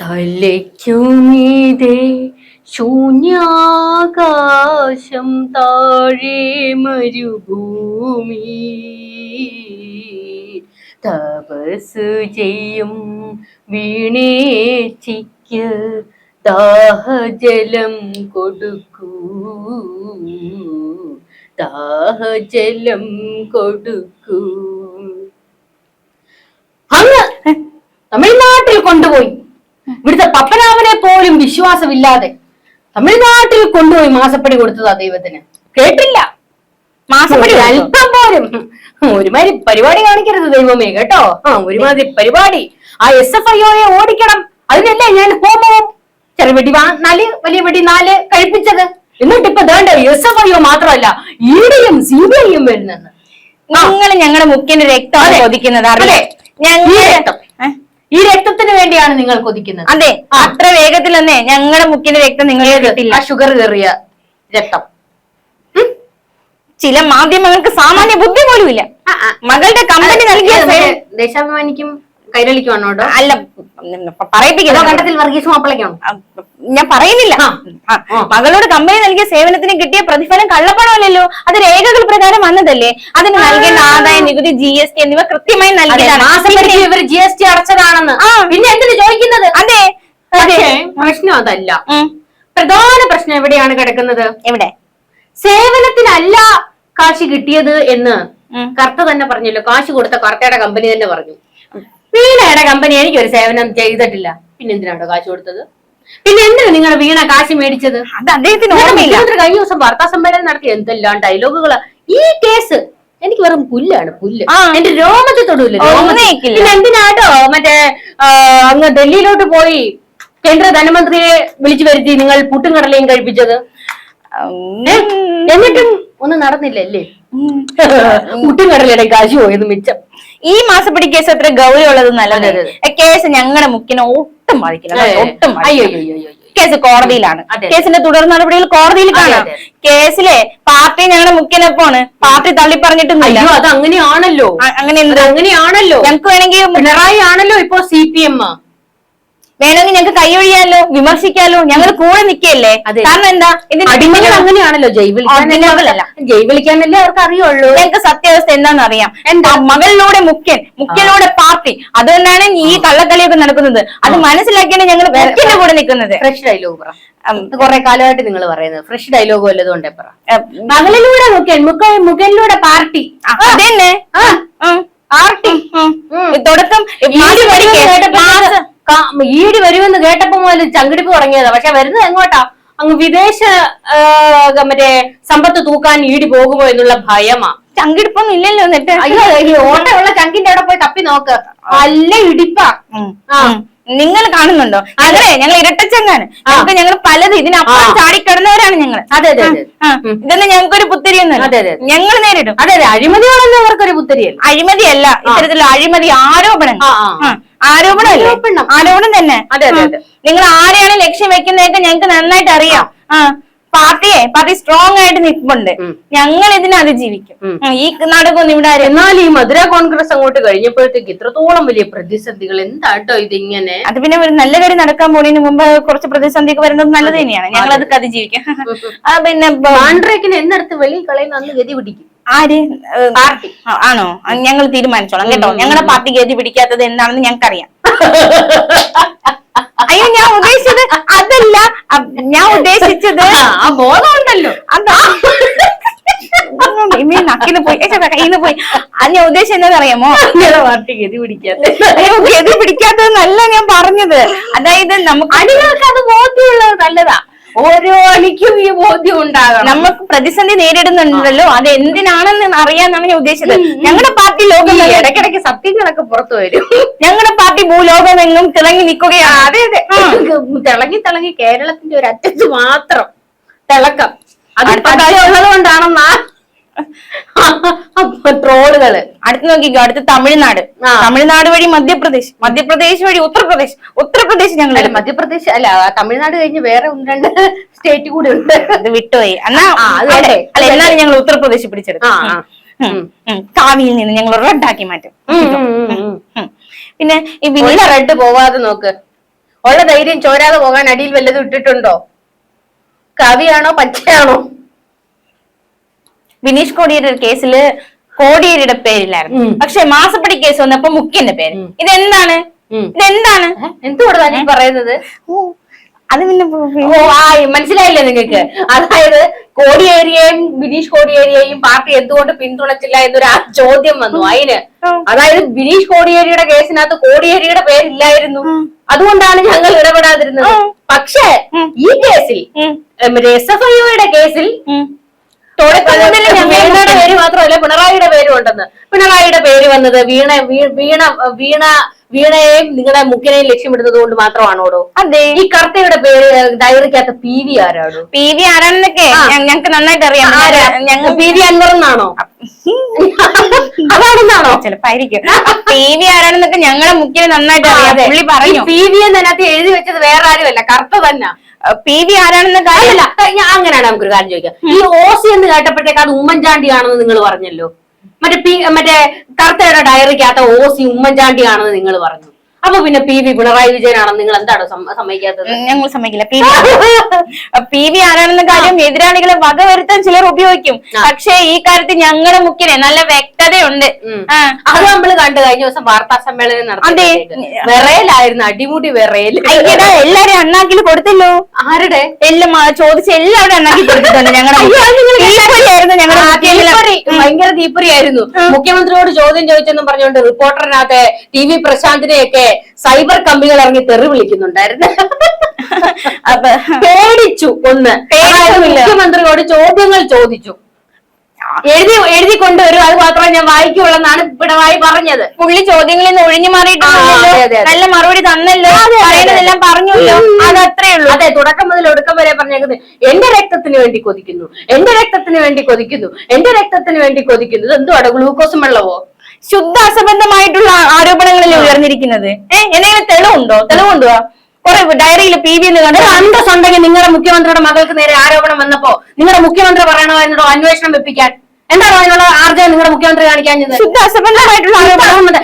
തലയ്ക്കുമീതേ ശൂന്യാകാശം താഴെ മരുഭൂമി. തപസ് ചെയ്യും വീണേച്ചിക്ക് ദാഹജലം കൊടുക്കൂ. ദാഹജലം കൊടുക്കൂ. അങ്ങ് തമിഴ്നാട്ടിൽ കൊണ്ടുപോയി. ഇവിടുത്തെ പപ്പനാമനെ പോലും വിശ്വാസമില്ലാതെ തമിഴ്നാട്ടിൽ കൊണ്ടുപോയി മാസപ്പടി കൊടുത്തതാ ദൈവത്തിന്. കേട്ടില്ല. മാസപ്പടി അല്പം പോലും. ഒരുമാതിരി പരിപാടി കാണിക്കരുത് ദൈവമേ കേട്ടോ? ആ ഒരുമാതിരി പരിപാടി. ആ എസ് എഫ് ഐഒയെ ഓടിക്കണം. അതിനല്ലേ ഞാൻ ഹോമവും ചെറിയ വെടി വാ- നാല് വലിയ വെടി നാല് കഴിപ്പിച്ചത്. എന്നിട്ട് ഇപ്പൊ വേണ്ട എസ് എഫ് ഐഒ മാത്രമല്ല ഇഡിയും ഡിയും സി ബി ഐയും വരുന്നെന്ന്. നിങ്ങൾ ഞങ്ങളുടെ മുഖ്യന്റെ രക്തമാണ് ചോദിക്കുന്നത് ഞങ്ങളുടെ ഞങ്ങൾ രക്തം. ഈ രക്തത്തിന് വേണ്ടിയാണ് നിങ്ങൾ കൊതിക്കുന്നത്. അതെ അത്ര വേഗത്തിലൊന്നേ ഞങ്ങളുടെ മുക്കിന്റെ രക്തം നിങ്ങൾ ആ ഷുഗർ കയറിയ രക്തം. ചില മാധ്യമങ്ങൾക്ക് സാമാന്യ ബുദ്ധി പോലും ഇല്ല മകളുടെ കമ്പനി നൽകിയ ദേശാഭിമാനിക്കും. കൈരളിക്കുവാണോ അല്ല പറയിപ്പിക്കുന്നു കണ്ടത്തിൽ വർഗീസ് മാപ്പിളയ്ക്കാണോ ഞാൻ പറയുന്നില്ല. മകളോട് കമ്പനി നൽകിയ സേവനത്തിന് കിട്ടിയ പ്രതിഫലം കള്ളപ്പണമല്ലല്ലോ. അത് രേഖകൾ പ്രകാരം വന്നതല്ലേ? അതിന് നൽകേണ്ട ആദായ നികുതി ജി എസ് ടി എന്നിവ കൃത്യമായി നൽകിയതാണ്. ഇവർ ജി എസ് ടി അടച്ചതാണെന്ന്. പിന്നെ എന്തിനു ചോദിക്കുന്നത്? അതെ. അതെ. പ്രശ്നം അതല്ല. പ്രധാന പ്രശ്നം എവിടെയാണ് കിടക്കുന്നത്? എവിടെ? സേവനത്തിനല്ല കാശ് കിട്ടിയത് എന്ന് കർത്ത തന്നെ പറഞ്ഞല്ലോ. കാശ് കൊടുത്ത കർത്തയുടെ കമ്പനി തന്നെ പറഞ്ഞു. വീണയുടെ കമ്പനി എനിക്കൊരു സേവനം ചെയ്തിട്ടില്ല. പിന്നെ എന്തിനാണോ കാശ് കൊടുത്തത്? പിന്നെ എന്തിനാ നിങ്ങൾ വീണ കാശ് മേടിച്ചത്? അത് അദ്ദേഹത്തിന് ഓർമ്മയില്ല. കഴിഞ്ഞ ദിവസം വാർത്താ സമ്മേളനം നടത്തി എന്തെല്ലാം ഡയലോഗുകളാ ഈ കേസ് എനിക്ക് വെറും പുല്ലാണ് പുല്ല്. എന്റെ രോമത്തെ തൊടൂല ഒന്നും പിന്നെ എന്തിനാട്ടോ മറ്റേ അങ്ങ് ഡൽഹിയിലോട്ട് പോയി കേന്ദ്ര ധനമന്ത്രിയെ വിളിച്ചു വരുത്തി നിങ്ങൾ പുട്ടും കടലയും കഴിപ്പിച്ചത്? എന്നിട്ടും ഒന്നും നടന്നില്ലല്ലേ ഉം. പുട്ടും കടലയുടെ കാശ് പോയത് മിച്ചം. ഈ മാസപ്പടി കേസ് അത്ര ഗൗരവമുള്ളത് നല്ലത്. അതെ, അതെ. കേസ് ഞങ്ങളുടെ മുക്കിനെ ഒട്ടും ബാധിക്കില്ല. ഒട്ടും. കേസ് കോടതിയിലാണ്. കേസിന്റെ തുടർ നടപടികൾ കോടതിയിൽ കാണാം. കേസിലെ പാർട്ടി ഞങ്ങളുടെ മുഖ്യനൊപ്പമാണ് പാർട്ടി തള്ളി പറഞ്ഞിട്ടൊന്നുമില്ല അത് അങ്ങനെയാണല്ലോ. അങ്ങനെ അങ്ങനെയാണല്ലോ. ഞങ്ങൾക്ക് വേണമെങ്കിൽ പിണറായി ആണല്ലോ ഇപ്പോ സി പി എം വേണമെങ്കിൽ ഞങ്ങൾക്ക് കൈയൊഴിയാലോ വിമർശിക്കാലോ ഞങ്ങൾ കൂടെ നിൽക്കല്ലേ. കാരണം എന്താ? അടിമകൾ അങ്ങനെയാണല്ലോ ജയ് വിളിക്കാൻ. ജൈ ജയ് വിളിക്കാനല്ലേ അവർക്ക് അറിയുള്ളൂ. ഞങ്ങൾക്ക് സത്യാവസ്ഥ എന്താണെന്ന് അറിയാം എന്താ മകളിലൂടെ മുഖ്യൻ മുഖ്യനോടെ പാർട്ടി അതുകൊണ്ടാണ് ഈ കള്ളക്കളിയൊക്കെ നടക്കുന്നത്. അത് മനസ്സിലാക്കിയാണ് ഞങ്ങൾ മുഖ്യന്റെ കൂടെ നിൽക്കുന്നത്. ഫ്രഷ് ഡയലോഗ് പറ. കുറെ കാലമായിട്ട് നിങ്ങൾ പറയുന്നത്. ഫ്രഷ് ഡയലോഗ് വല്ലതും ഉണ്ടേ പറ. ഏ, മകളിലൂടെ മുഖ്യൻ മുഖ മുഖനിലൂടെ പാർട്ടി. അതന്നെ. പാർട്ടി. തുടക്കം ഈടി വരുമെന്ന് കേട്ടപ്പോ മുതൽ ചങ്കിടിപ്പ് തുടങ്ങിയതാ. പക്ഷെ വരുന്നത് എങ്ങോട്ടാ? അങ്ങ് വിദേശ മറ്റേ സമ്പത്ത് തൂക്കാൻ ഈടി പോകുമോ എന്നുള്ള ഭയമാ. ചങ്കിടിപ്പൊന്നും ഇല്ലല്ലോ എന്നിട്ട്. അയ്യോ ഓട്ടമുള്ള ചങ്കിന്റെ അവിടെ പോയി തപ്പി നോക്ക്. നല്ല ഇടിപ്പാ. ആ. നിങ്ങൾ കാണുന്നുണ്ടോ? ഞങ്ങളെ ഞങ്ങൾ ഇരട്ടച്ചങ്ങാണ്. അപ്പൊ ഞങ്ങൾ പലത് ഇതിനപ്പുറം ചാടി ചാടിക്കിടന്നവരാണ് ഞങ്ങൾ. അതെ അതെ ഇതൊന്നും ഞങ്ങൾക്ക് ഞങ്ങൾക്കൊരു പുത്തിരിയൊന്നും അതെ, അതെ. ഞങ്ങൾ നേരിടും. അതെ അതെ. അഴിമതികളൊന്നും അവർക്കൊരു പുത്തരിയല്ല. അഴിമതിയല്ല. ഇത്തരത്തിലുള്ള അഴിമതി ആരോപണം ആ, ആ, ആ. ആരോപണം. ആരോപണം തന്നെ. അതെ, അതെ, അതെ. നിങ്ങൾ ആരെയാണ് ലക്ഷ്യം വെക്കുന്നതൊക്കെ ഞങ്ങൾക്ക് നന്നായിട്ട് അറിയാം. ആ. പാർട്ടിയെ പാർട്ടി സ്ട്രോങ് ആയിട്ട് നിൽപ്പുണ്ട്. ഞങ്ങൾ ഇതിനെ അതിജീവിക്കും. ഈ നാടകം ഇവിടെ എന്നാൽ ഈ മധുര കോൺഗ്രസ് അങ്ങോട്ട് കഴിഞ്ഞപ്പോഴത്തേക്ക് ഇത്രത്തോളം വലിയ പ്രതിസന്ധികൾ എന്താട്ടോ ഇതിങ്ങനെ? അത് പിന്നെ ഒരു നല്ല കാര്യം നടക്കാൻ പോണതിന് മുമ്പ് കുറച്ച് പ്രതിസന്ധിയൊക്കെ വരുന്നത് നല്ലത് തന്നെയാണ്. ഞങ്ങൾ അത്. അതിജീവിക്കും. ആ പിന്നെ ആൻഡ്രേക്കിന് എന്നെടുത്ത് വെളിയിൽ കളയുന്ന അന്ന് ഗതി പിടിക്കും. ആര്? പാർട്ടി. ആണോ? ഞങ്ങൾ തീരുമാനിച്ചോളാം കേട്ടോ. ഞങ്ങളുടെ പാർട്ടി ഗതി പിടിക്കാത്തത് എന്താണെന്ന് ഞങ്ങൾക്കറിയാം. അയ്യോ ഞാൻ ഉദ്ദേശിച്ചത് അതല്ല. ഞാൻ ഉദ്ദേശിച്ചത് ആ, ബോധം ഉണ്ടല്ലോ അതാ. ഇമ്മേ നക്കിന് പോയി. കയ്യിന്ന് പോയി. അത് ഞാൻ ഉദ്ദേശിച്ചത് എന്താ അറിയാമോ പാർട്ടി ഗതി പിടിക്കാത്ത. ഗതി പിടിക്കാത്തതെന്നല്ല ഞാൻ പറഞ്ഞത്. അതായത് നമുക്ക് അടികൾക്ക് അത് ബോധ്യമുള്ളത് നല്ലതാ. ഓരോ ഈ ബോധ്യം ഉണ്ടാകണം. നമുക്ക് പ്രതിസന്ധി നേരിടുന്നുണ്ടല്ലോ. അത് എന്തിനാണെന്ന് അറിയാന്നാണ് ഞാൻ ഉദ്ദേശിച്ചത്. ഞങ്ങളുടെ പാർട്ടി ലോകം ഇടയ്ക്കിടയ്ക്ക് സത്യങ്ങളൊക്കെ പുറത്തു വരും. ഞങ്ങളുടെ പാർട്ടി ഭൂലോകം എന്നും തിളങ്ങി നിൽക്കുകയാണ്. അതെ അതെ. തിളങ്ങി തിളങ്ങി കേരളത്തിന്റെ ഒരു അറ്റത്ത് മാത്രം തിളക്കം. അത് ഉള്ളത് കൊണ്ടാണെന്നാ. ട്രോളുകൾ. അടുത്ത് നോക്കിക്കോ അടുത്ത് തമിഴ്നാട്. തമിഴ്നാട് വഴി മധ്യപ്രദേശ്. മധ്യപ്രദേശ് വഴി ഉത്തർപ്രദേശ്. ഉത്തർപ്രദേശ് ഞങ്ങൾ മധ്യപ്രദേശ് അല്ല തമിഴ്നാട് കഴിഞ്ഞ് വേറെ ഒന്ന് രണ്ട് സ്റ്റേറ്റ് കൂടി ഉണ്ട്. അത് വിട്ടുപോയി. എന്നാ അല്ല എന്നാലും ഞങ്ങൾ ഉത്തർപ്രദേശ് പിടിച്ചെടുക്കും. കാവിയിൽ നിന്ന് ഞങ്ങൾ റെഡാക്കി മാറ്റും. പിന്നെ ഈ ഒരു റെഡ് പോവാതെ നോക്ക്. ഉള്ള ധൈര്യം ചോരാതെ പോകാൻ അടിയിൽ വല്ലതും ഇട്ടിട്ടുണ്ടോ? കവിയാണോ പച്ചയാണോ? വിനീഷ് കോടിയേരിയുടെ കേസിൽ കോടിയേരിയുടെ പേരിലായിരുന്നു. പക്ഷെ മാസപ്പടി കേസ് വന്നപ്പോ മുഖ്യന്റെ പേര്. ഇതെന്താണ്. ഇതെന്താണ്? എന്തുകൊണ്ടാണ് ഞാൻ പറയുന്നത്? അത് പിന്നെ മനസ്സിലായില്ലേ നിങ്ങൾക്ക്? അതായത് കോടിയേരിയെയും ബിനീഷ് കോടിയേരിയെയും പാർട്ടി എന്തുകൊണ്ട് പിന്തുണച്ചില്ല എന്നൊരു ആ ചോദ്യം വന്നു അതിന്. അതായത് ബിനീഷ് കോടിയേരിയുടെ കേസിനകത്ത് കോടിയേരിയുടെ പേരില്ലായിരുന്നു. അതുകൊണ്ടാണ് ഞങ്ങൾ ഇടപെടാതിരുന്നത്. പക്ഷേ ഈ കേസിൽ എസ് എഫ് ഐയുടെ കേസിൽ. തുടക്കം വീണയുടെ പേര് മാത്രമല്ല പിണറായിയുടെ പേരും ഉണ്ടെന്ന് പിണറായിയുടെ പേര് വന്നത് വീണ വീണ വീണ വീണയെയും നിങ്ങളുടെ മുഖ്യനെയും ലക്ഷ്യമിടുന്നത് കൊണ്ട് മാത്രമാണോ അതെ. ഈ കർത്തയുടെ പേര് ഡയറിക്കകത്ത് പി വി ആരാണോ പി വി ആരാണെന്നൊക്കെ ഞങ്ങൾക്ക് നന്നായിട്ട് അറിയാം. ഞങ്ങൾ പി വി അൻവർ എന്നാണോ അതാണെന്നാണോ? ചിലപ്പായിരിക്കും. പി വി ആരാണെന്നൊക്കെ ഞങ്ങളെ മുഖ്യന് നന്നായിട്ട് അറിയാം. പുള്ളി പറഞ്ഞു. പി വി എന്നതിനകത്ത് എഴുതി വെച്ചത് വേറെ ആരുമല്ല കർത്ത തന്നെ. പി വി ആരാണെന്ന് കാര്യമല്ല അങ്ങനെയാണ് നമുക്കൊരു കാര്യം ചോദിക്കാം ഈ ഓസി എന്ന് കേട്ടപ്പോഴത്തേക്ക് അത് ഉമ്മൻചാണ്ടിയാണെന്ന് നിങ്ങൾ പറഞ്ഞല്ലോ. മറ്റേ പി മറ്റേ കർത്തയുടെ ഡയറിക്കകത്ത സി ഉമ്മൻചാണ്ടിയാണെന്ന് നിങ്ങൾ പറഞ്ഞു. അപ്പൊ പിന്നെ പി വി പിണറായി വിജയനാണെന്ന് നിങ്ങൾ എന്താണ് സമ്മ- സമ്മതിക്കാത്തത്? ഞങ്ങൾ സമ്മതിക്കില്ല. പി വി പി വി ആരാണെന്ന കാര്യം എതിരാളികളെ വകവരുത്താൻ ചിലർ ഉപയോഗിക്കും. പക്ഷേ ഈ കാര്യത്തിൽ ഞങ്ങളുടെ മുഖ്യനെ നല്ല വ്യക്തതയുണ്ട്. അത് നമ്മൾ കണ്ടു കഴിഞ്ഞ ദിവസം വാർത്താ സമ്മേളനം. നടത്തി വിറയലായിരുന്നു അടിമുടി വിറയൽ എല്ലാരും അണ്ണാക്കിൽ കൊടുത്തല്ലോ. ആരുടെ? എല്ലാം ചോദിച്ച എല്ലാവരും അണ്ണാക്കി കൊടുത്തിട്ടുണ്ട് ഞങ്ങളുടെ ഭയങ്കര തീപ്പൊരിയായിരുന്നു. മുഖ്യമന്ത്രിയോട് ചോദ്യം ചോദിച്ചെന്നും പറഞ്ഞുകൊണ്ട് റിപ്പോർട്ടറിനകത്ത് ടി വി പ്രശാന്തിനെയൊക്കെ സൈബർ കമ്പികൾ ഇറങ്ങി തെറി വിളിക്കുന്നുണ്ടായിരുന്നു. അപ്പൊ പേടിച്ചു ഒന്ന്. മുഖ്യമന്ത്രിയോട് ചോദ്യങ്ങൾ ചോദിച്ചു? എഴുതി എഴുതി കൊണ്ടുവരും അത് മാത്രമേ ഞാൻ വായിക്കുള്ളൂ പിണറായി പറഞ്ഞത്. പുള്ളി ചോദ്യങ്ങളിൽ നിന്ന് ഒഴിഞ്ഞു മാറിയിട്ടില്ലല്ലോ നല്ല മറുപടി തന്നല്ലോ. പറയുന്നതെല്ലാം പറഞ്ഞല്ലോ അത് അത്രേ ഉള്ളൂ. അതെ തുടക്കം മുതൽ ഒടുക്കം വരെ പറഞ്ഞേക്കുന്നത് എന്റെ രക്തത്തിന് വേണ്ടി കൊതിക്കുന്നു. എന്റെ രക്തത്തിന് വേണ്ടി കൊതിക്കുന്നു. എന്റെ രക്തത്തിന് വേണ്ടി കൊതിക്കുന്നു ഇത് എന്തുവാണ് ഗ്ലൂക്കോസും വെള്ളവോ ശുദ്ധ അസംബന്ധമായിട്ടുള്ള ആരോപണങ്ങളിൽ ഉയർന്നിരിക്കുന്നത്. ഏഹ് എന്തെങ്കിലും തെളിവുണ്ടോ? തെളിവുണ്ടോ? കുറെ ഡയറിയിൽ പി വി എന്ന് കണ്ടു ഒരു അന്തസ് ഉണ്ടെങ്കിൽ നിങ്ങളുടെ മുഖ്യമന്ത്രിയുടെ മകൾക്ക് നേരെ ആരോപണം വന്നപ്പോ നിങ്ങളുടെ മുഖ്യമന്ത്രി പറയണോ എന്നോട് അന്വേഷണം വെപ്പിക്കാൻ? എന്താണോ അതിനുള്ള ആർജവം നിങ്ങളുടെ മുഖ്യമന്ത്രി കാണിക്കാഞ്ഞത്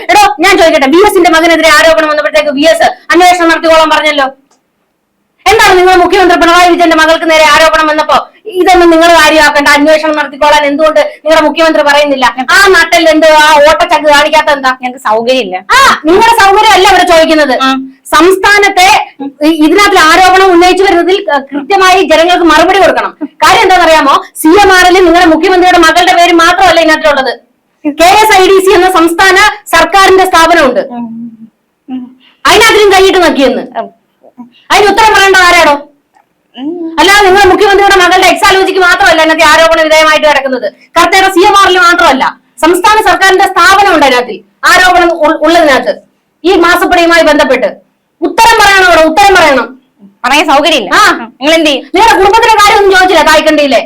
എടോ ഞാൻ ചോദിക്കട്ടെ വി എസിന്റെ മകനെതിരെ ആരോപണം വന്നപ്പോഴത്തേക്ക് വി എസ് അന്വേഷണം നടത്തിക്കോളാൻ പറഞ്ഞല്ലോ? എന്താണ് നിങ്ങളുടെ മുഖ്യമന്ത്രി പിണറായി വിജയന്റെ മകൾക്ക് നേരെ ആരോപണം വന്നപ്പോ ഇതൊന്നും നിങ്ങൾ കാര്യമാക്കേണ്ട. അന്വേഷണം നടത്തിക്കോളാൻ എന്തുകൊണ്ട് നിങ്ങളുടെ മുഖ്യമന്ത്രി പറയുന്നില്ല? ആ നാട്ടിൽ എന്ത് ആ ഓട്ടച്ചക്ക് കാണിക്കാത്ത എന്താ? ഞങ്ങൾക്ക് സൗകര്യമില്ല. ആ നിങ്ങളുടെ സൗകര്യം അല്ല ഇവിടെ ചോദിക്കുന്നത്. സംസ്ഥാനത്തെ ഇതിനകത്ത് ആരോപണം ഉന്നയിച്ചു വരുന്നതിൽ കൃത്യമായി ജനങ്ങൾക്ക് മറുപടി കൊടുക്കണം. കാര്യം എന്താണെന്നറിയാമോ? സി എം ആറിൽ നിങ്ങളുടെ മുഖ്യമന്ത്രിയുടെ മകളുടെ പേര് മാത്രമല്ല ഇതിനകത്തുള്ളത്. K S I D C എന്ന സംസ്ഥാന സർക്കാരിന്റെ സ്ഥാപനമുണ്ട്. അതിനകത്തിനും കൈയിട്ട് നോക്കിയെന്ന്. അതിന് ഉത്തരം പറയേണ്ട ആരാടോ അല്ലാതെ നിങ്ങൾ മുഖ്യമന്ത്രിയുടെ മകളുടെ എക്സാലോജിക്ക് മാത്രമല്ല അതിനകത്ത് ആരോപണ വിധേയമായിട്ട് കിടക്കുന്നത്. കർത്തയുടെ സി എം ആറിൽ മാത്രമല്ല സംസ്ഥാന സർക്കാരിന്റെ സ്ഥാപനമുണ്ട് അതിനകത്ത് ആരോപണം ഉള്ളതിനകത്ത്. ഈ മാസപ്പടിയുമായി ബന്ധപ്പെട്ട്. ഉത്തരം പറയണം അവിടെ ഉത്തരം പറയണം. പറയാൻ സൗകര്യമില്ല. ആ. നിങ്ങൾ എന്ത് നിങ്ങളുടെ കുടുംബത്തിന്റെ കാര്യമൊന്നും ചോദിച്ചില്ല തായ്ക്കണ്ടിയിലെ.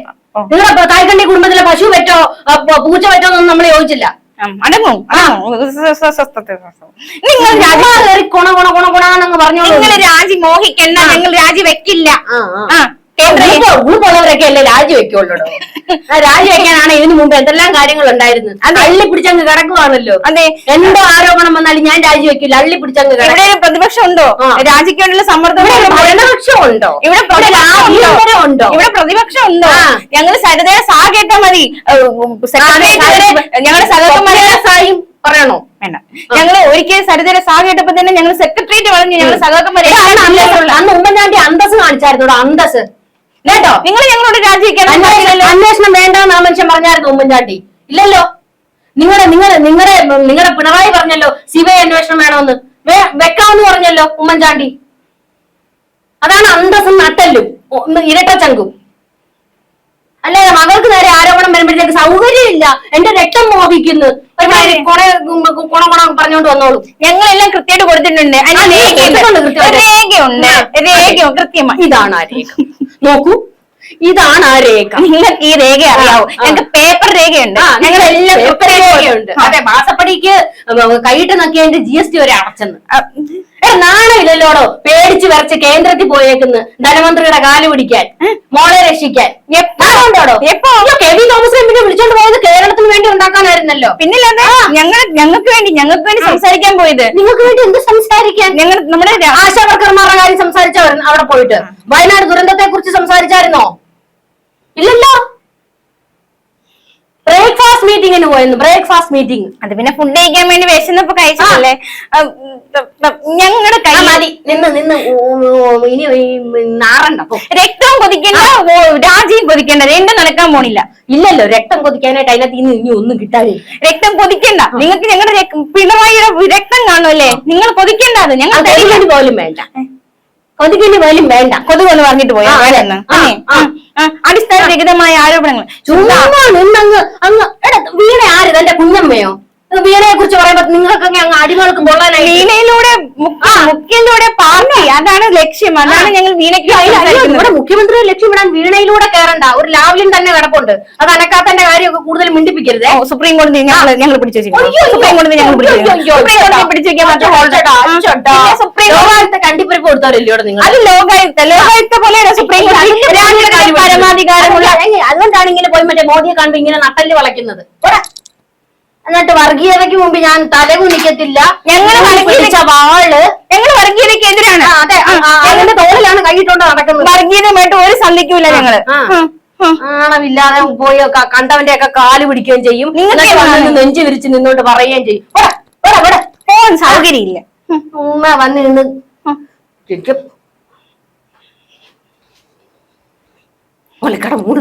നിങ്ങളുടെ തായ്ക്കണ്ടി കുടുംബത്തിലെ പശു പറ്റോ പൂച്ച പറ്റോ എന്നൊന്നും നമ്മൾ ചോദിച്ചില്ല. അടങ്ങും. നിങ്ങൾ രാജി കൊണ കൊണ കൊണ കൊണാന്നങ്ങ് പറഞ്ഞോളൂ നിങ്ങൾ രാജി മോഹിക്കണ്ട ഞങ്ങൾ രാജി വെക്കില്ല ആ, ഉൾപ്പുള്ളവരൊക്കെ അല്ലേ രാജി വെക്കുള്ളൂ രാജി വെക്കാനാണ് ഇതിനു മുമ്പ് എന്തെല്ലാം കാര്യങ്ങൾ ഉണ്ടായിരുന്നു. അത്. അള്ളി പിടിച്ചങ്ങ് കിടക്കുവാണല്ലോ. അതെ. എന്തോ ആരോപണം വന്നാലും ഞാൻ രാജി വെക്കില്ല അള്ളി പിടിച്ചങ്ങ് ഇവിടെ പ്രതിപക്ഷം ഉണ്ടോ. രാജിക്ക് വേണ്ടിയുള്ള സമ്മർദ്ദം ഭരണപക്ഷം ഉണ്ടോ? ഇവിടെ ഉണ്ടോ? ഇവിടെ പ്രതിപക്ഷം ഉണ്ടോ. ഞങ്ങൾ സരിതയെ സാ കേട്ടാ മതി. ഞങ്ങളുടെ സഹകന്മാരെ സായും പറയണോ? വേണ്ട. ഞങ്ങൾ ഒരിക്കൽ സരിതയുടെ സാ കേട്ടപ്പോ തന്നെ ഞങ്ങൾ സെക്രട്ടേറിയറ്റ് പറഞ്ഞു ഞങ്ങൾ അന്തസ്സ് അന്ന് ഉമ്മൻചാണ്ടി അന്തസ് കാണിച്ചായിരുന്നു അന്തസ് കേട്ടോ? നിങ്ങൾ ഞങ്ങളോട് രാജിവെക്കാൻ അന്വേഷണം വേണ്ട വേണ്ടെന്ന് ആ മനുഷ്യൻ പറഞ്ഞായിരുന്നു ഉമ്മൻചാണ്ടി. ഇല്ലല്ലോ. നിങ്ങളുടെ നിങ്ങളുടെ നിങ്ങളുടെ നിങ്ങളുടെ പിണറായി പറഞ്ഞല്ലോ സിബിഐ അന്വേഷണം വേണമെന്ന്. വെക്കാമെന്ന് പറഞ്ഞല്ലോ ഉമ്മൻചാണ്ടി. അതാണ് അന്തസ്സും നട്ടല്ലും. ഇരട്ട ചങ്കും. അല്ലെ മകൾക്ക് നേരെ ആരോപണം വരുമ്പോഴത്തേക്ക് സൗകര്യമില്ല. എന്റെ രക്തം മോഹിക്കുന്നു. ഒരുമാതിരി കുറെ പറഞ്ഞോണ്ട് വന്നോളൂ. ഞങ്ങളെല്ലാം കൃത്യമായിട്ട് കൊടുത്തിട്ടുണ്ട്. രേഖയുണ്ട്. കൃത്യമായി ഇതാണ് ആ രേഖ. നോക്കൂ. ഇതാണ് ആ രേഖ. നിങ്ങൾക്ക് ഈ രേഖ അറിയാവോ. ഞങ്ങൾക്ക് പേപ്പർ രേഖയുണ്ട്. ഞങ്ങളെല്ലാം പേപ്പർ രേഖയുണ്ട്. അതെ മാസപ്പടിക്ക് കൈയിട്ട് നക്കിയതിന്റെ ജി എസ് ടി വരെ അടച്ചെന്ന്. നാണമില്ലല്ലോടോ? പേടിച്ച് വരച്ച് കേന്ദ്രത്തിൽ പോയേക്കുന്നു. ധനമന്ത്രിയുടെ കാൽ പിടിക്കാൻ. മോളെ രക്ഷിക്കാൻ. നാണമുണ്ടോടോ എപ്പോ? അയ്യോ, കെവി തോമസിനെ പിന്നെ വിളിച്ചോണ്ട് പോയത് കേരളത്തിന് വേണ്ടി ഉണ്ടാക്കാനായിരുന്നല്ലോ. പിന്നില്ല ഞങ്ങൾ ഞങ്ങൾക്ക് വേണ്ടി ഞങ്ങൾക്ക് വേണ്ടി സംസാരിക്കാൻ പോയത്. നിങ്ങൾക്ക് വേണ്ടി എന്ത് സംസാരിക്കാൻ? ഞങ്ങൾ നമ്മുടെ ആശാവർക്കർമാരുടെ ആശാ വർക്കർമാരുടെ കാര്യം സംസാരിച്ചവർ അവിടെ പോയിട്ട്. വയനാട് ദുരന്തത്തെ കുറിച്ച് സംസാരിച്ചായിരുന്നോ? ഇല്ലല്ലോ. ബ്രേക്ക്ഫാസ്റ്റ് മീറ്റിംഗിന് പോയിരുന്നു. ബ്രേക്ക്ഫാസ്റ്റ് മീറ്റിംഗ് അത് പിന്നെ ഫുഡ് കഴിക്കാൻ വേണ്ടി വിശന്നപ്പോ കഴിച്ചതല്ലേ? ഞങ്ങളുടെ കൈ മതി. നിന്ന് നിന്ന് ഇനി നാറണ്ട രക്തം കൊതിക്കേണ്ട രാജ്യം കൊതിക്കേണ്ട. രണ്ടും നടക്കാൻ പോണില്ല. ഇല്ലല്ലോ രക്തം കൊതിക്കാനായിട്ട് അതിനകത്ത് ഇന്ന് ഇനി ഒന്നും കിട്ടാതെ. രക്തം കൊതിക്കണ്ട. നിങ്ങൾക്ക് ഞങ്ങളുടെ പിണറായിയുടെ രക്തം കാണുമല്ലേ നിങ്ങൾ കൊതിക്കണ്ട അത് ഞങ്ങൾ പോലും വേണ്ട. കൊതുകിന് പോലും വേണ്ട. കൊതുക് ഒന്ന് പറഞ്ഞിട്ട് പോയാൽ അടിസ്ഥാന അടിസ്ഥാനരഹിതമായ ആരോപണങ്ങൾ. ചുമ്മാ അങ്ങ് വീണ ആര്? തന്റെ കുഞ്ഞമ്മയോ? വീണയെ കുറിച്ച് പറയുമ്പോ നിങ്ങൾക്ക് അങ്ങ് അടിമകൾക്ക് കൊള്ളാനായി വീണയിലൂടെ മുഖ്യയിലൂടെ പാർട്ടി. അതാണ് ലക്ഷ്യം. അതാണ് ഞങ്ങൾ വീണയ്ക്ക് സംസാരിക്കുന്നത്. മുഖ്യമന്ത്രി ലക്ഷ്യം ഇടാൻ വീണയിലൂടെ കയറണ്ട. ഒരു ലാവലിൻ തന്നെ കിടപ്പുണ്ട്. അത് അനക്കാത്തന്റെ കാര്യമൊക്കെ കൂടുതൽ മിണ്ടിപ്പിക്കരുത്. സുപ്രീം കോടതി ഞങ്ങൾ ഞങ്ങൾ പിടിച്ചു സുപ്രീം കോടതി ഞങ്ങൾ പിടിച്ചു സുപ്രീം ലോകായുക്ത കൊടുത്തവരല്ലോ നിങ്ങൾ? അത് ലോകായുക്ത. ലോകായുക്ത പോലെയാണ് സുപ്രീം കോടതി. പരമാധികാരമുള്ള അതുകൊണ്ടാണ് ഇങ്ങനെ പോയി മറ്റേ മോദിയെ കണ്ടു ഇങ്ങനെ നട്ടൽ വളയ്ക്കുന്നത്. എന്നിട്ട് വർഗീയതയ്ക്ക് മുമ്പ് ഞാൻ തലകുനിക്കത്തില്ല ഞങ്ങൾ വർഗീയത- പിടിച്ച വാൾ. ഞങ്ങൾ വർഗീയതയ്ക്കെതിരാണ് ആ, അതെ. അതിന്റെ തോളിലാണ് കൈയിട്ടോണ്ട് നടക്കുന്നത്. വർഗീയതയുമായിട്ട് ഒരു സന്ധിക്കൂല ഞങ്ങൾ. ആ. ഉം, ഉം. ആണമില്ലാതെ പോയി കണ്ടവന്റെ ഒക്കെ കാൽ പിടിക്കുകയും ചെയ്യും. നെഞ്ചു വിരിച്ച് നിന്നോണ്ട് പറയുകയും ചെയ്യും. പോകാൻ സൗകര്യമില്ല. ഉമ്മ വന്ന് നിന്ന് ഒലക്കട മൂട്.